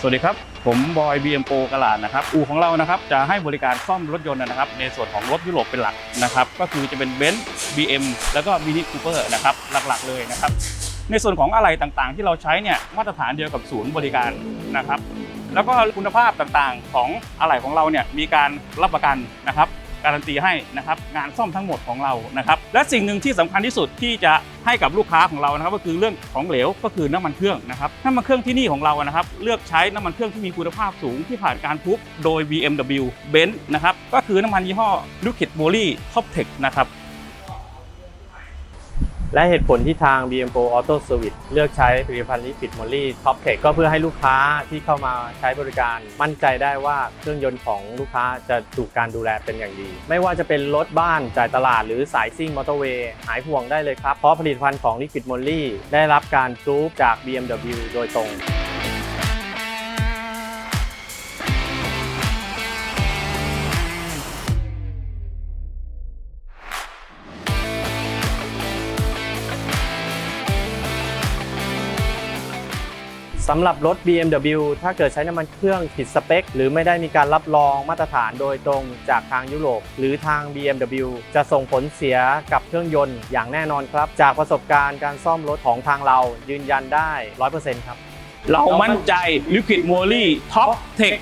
สวัสดีครับ ผมบอย BMO กลาดนะครับ อูของเรานะครับจะให้บริการซ่อมรถยนต์นะครับ ในส่วนของรถยุโรปเป็นหลักนะครับ ก็คือจะเป็นเบนซ์ BM แล้วก็ Mini Cooper นะครับหลักๆเลยนะครับ ในส่วนของอะไหล่ต่างๆ ที่เราใช้เนี่ยมาตรฐานเดียวกับศูนย์บริการนะครับ แล้วก็คุณภาพต่างๆ ของอะไหล่ของเราเนี่ยมีการรับประกันนะครับ การันตีให้นะครับงานซ่อมทั้งหมดของเรานะครับ และสิ่งหนึ่งที่สำคัญที่สุดที่จะให้กับลูกค้าของเรานะครับ ก็คือเรื่องของเหลวก็คือน้ำมันเครื่องนะครับน้ำมันเครื่องที่นี่ของเรานะครับ เลือกใช้น้ำมันเครื่องที่มีคุณภาพสูงที่ผ่านการพุกโดย BMW Benz นะครับก็คือน้ำมันยี่ห้อ Liquid Moly Top Tech นะครับ และเหตุผลที่ทาง BMO Auto Service เลือกใช้ผลิตภัณฑ์ลิปิดมอลลี่ท็อปเทคก็เพื่อให้ลูกค้าที่เข้ามาใช้บริการ มั่นใจได้ว่าเครื่องยนต์ของลูกค้าจะถูกการดูแลเป็นอย่างดี ไม่ว่าจะเป็นรถบ้านจ่ายตลาดหรือสายซิ่งมอเตอร์เวย์หายห่วงได้เลยครับ เพราะผลิตภัณฑ์ของลิปิดมอลลี่ได้รับการพรูฟจาก BMW โดยตรง สำหรับรถ BMW ถ้าเกิดใช้น้ำมันเครื่องผิดสเปค หรือไม่ได้มีการรับรองมาตรฐานโดยตรงจากทางยุโรป หรือทาง BMW จะส่งผลเสียกับเครื่องยนต์อย่างแน่นอนครับ จากประสบการณ์การซ่อมรถของทางเรายืนยันได้ 100%ครับ เรามั่นใจ Liquid Moly Top Tech